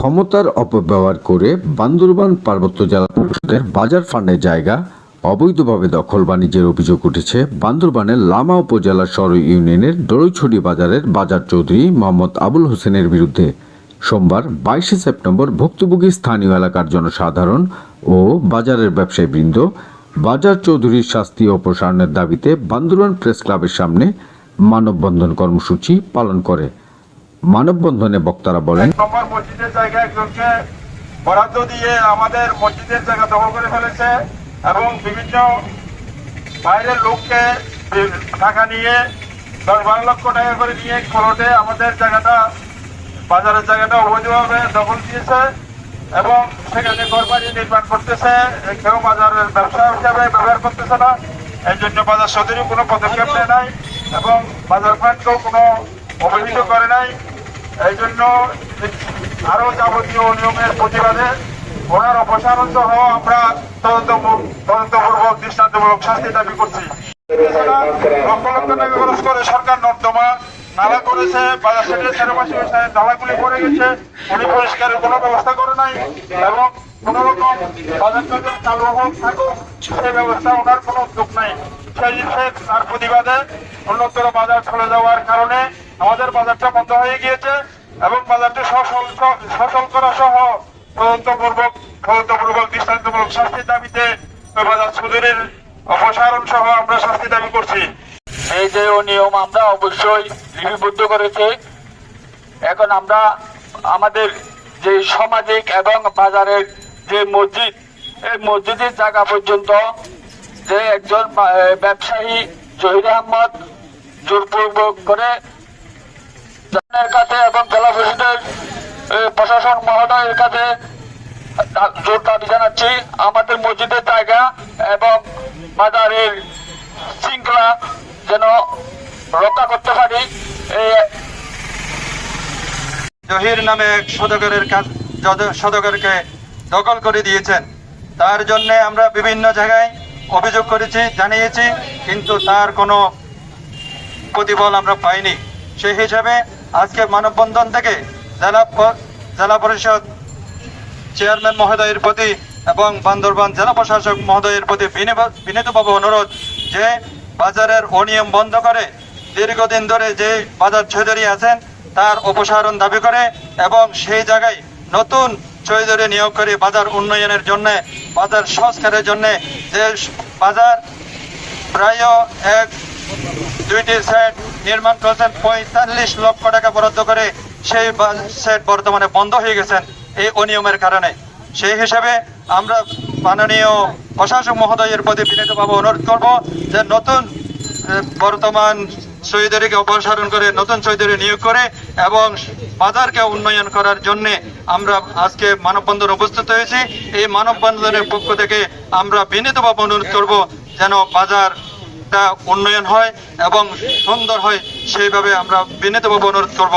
ক্ষমতার অপব্যবহার করে বান্দরবান পার্বত্য জেলা পরিষদের বাজার ফান্ডের জায়গা অবৈধভাবে দখল বাণিজ্যের অভিযোগ উঠেছে। বান্দরবানের লামা উপজেলা সর ইউনিয়নের দড়ইছড়ি বাজারের বাজার চৌধুরী মোহাম্মদ আবুল হোসেনের বিরুদ্ধে সোমবার বাইশে সেপ্টেম্বর ভুক্তভোগী স্থানীয় এলাকার জনসাধারণ ও বাজারের ব্যবসায়ীবৃন্দ বাজার চৌধুরীর শাস্তি অপসারণের দাবিতে বান্দরবান প্রেস ক্লাবের সামনে মানববন্ধন কর্মসূচি পালন করে। মানববন্ধনে বক্তারা বলেন মসজিদের জায়গা একজনকে বরাদ্দ দিয়ে আমাদের মসজিদের জায়গা দখল করে ফেলেছে এবং বিভিন্ন বাইরের লোককে টাকা নিয়ে দশ বারো লক্ষ টাকা করে নিয়ে খরচে আমাদের জায়গাটা, বাজারের জায়গাটা অবৈধভাবে দখল দিয়েছে এবং সেখানে ঘরবাড়ি নির্মাণ করতেছে। কেউ বাজারের ব্যবসা হিসাবে ব্যবহার করতেছে না। এই জন্য বাজার সদরই কোনো পদক্ষেপ নেয় নাই এবং বাজার ফান্ডকেও কোনো অবহিত করে নাই। এই জন্য আরও যাবতীয় নিয়মের প্রতিবাদে ওনার অপসারণ সহ আমরা তদন্ত তদন্তপূর্বক দৃষ্টান্তমূলক শাস্তি দাবি করছি। করে সরকার নর্দমা নালা করেছে গেছে পরিষ্কারের কোনো ব্যবস্থা করে নাই এবং কোন রকম বাজার চালু হোক থাকুক, সেই ব্যবস্থা ওনার কোনো উদ্যোগ নাই। সেই সে তার প্রতিবাদে অন্যতর বাজার চলে যাওয়ার কারণে আমাদের বাজারটা বন্ধ হয়ে গিয়েছে এবং বাজারটা সচল করা সহ তদন্তপূর্বক তদন্তপূর্বক, দৃষ্টান্তমূলক শাস্তির দাবিতে বাজার সুদের অপসারণ সহ আমরা শাস্তি দাবি করছি। এই যে নিয়ম আমরা অবশ্যই লিপিবদ্ধ করেছি। এখন আমরা আমাদের যে সামাজিক এবং বাজারের যে মসজিদ, এই মসজিদের জায়গা পর্যন্ত যে একজন ব্যবসায়ী জহির আহমদ জোরপূর্বক করে কাছে এবং জেলা পরিষদের প্রশাসন মহোদয়ের কাছে জোর দাবি জানাচ্ছি। আমাদের মসজিদের জায়গা এবং বাজারের শৃঙ্খলা যেন রক্ষা করতে পারি জহির নামে এক সদগরের কাজ সদগরকে দখল করে দিয়েছেন। তার জন্য আমরা বিভিন্ন জায়গায় অভিযোগ করেছি, জানিয়েছি, কিন্তু তার কোনো প্রতিফল আমরা পাইনি। সেই হিসাবে আজকে মানববন্ধন থেকে জেলা জেলা পরিষদ চেয়ারম্যান মহোদয়ের প্রতি এবং বান্দরবান জেলা প্রশাসক মহোদয়ের প্রতি বিনীত- বিনীতভাবে অনুরোধ যে বাজারের অনিয়ম বন্ধ করে দীর্ঘদিন ধরে যে বাজার চৌধুরী আছেন, তার অপসারণ দাবি করে এবং সেই জায়গায় নতুন চৌধুরী নিয়োগ করে বাজার উন্নয়নের জন্য বাজার সংস্কারের জন্য যে বাজার প্রায় এক, দুইটি সেট নির্মাণ করেছেন। পঁয়তাল্লিশ লক্ষ টাকা বরাদ্দ করে সেই সেট বর্তমানে বন্ধ হয়ে গেছেন এই অনিয়মের কারণে। সেই হিসাবে আমরা মাননীয় প্রশাসক মহোদয়ের প্রতি বিনীতভাবে অনুরোধ করব যে নতুন বর্তমান চৌধুরীকে অপসারণ করে, নতুন চৌধুরী নিয়োগ করে এবং বাজারকে উন্নয়ন করার জন্য আমরা আজকে মানববন্ধন উপস্থিত হয়েছি। এই মানববন্ধনের পক্ষ থেকে আমরা বিনীতভাবে অনুরোধ করব যেন বাজারটা উন্নয়ন হয় এবং সুন্দর হয়। সেইভাবে আমরা বিনীতভাবে অনুরোধ করব।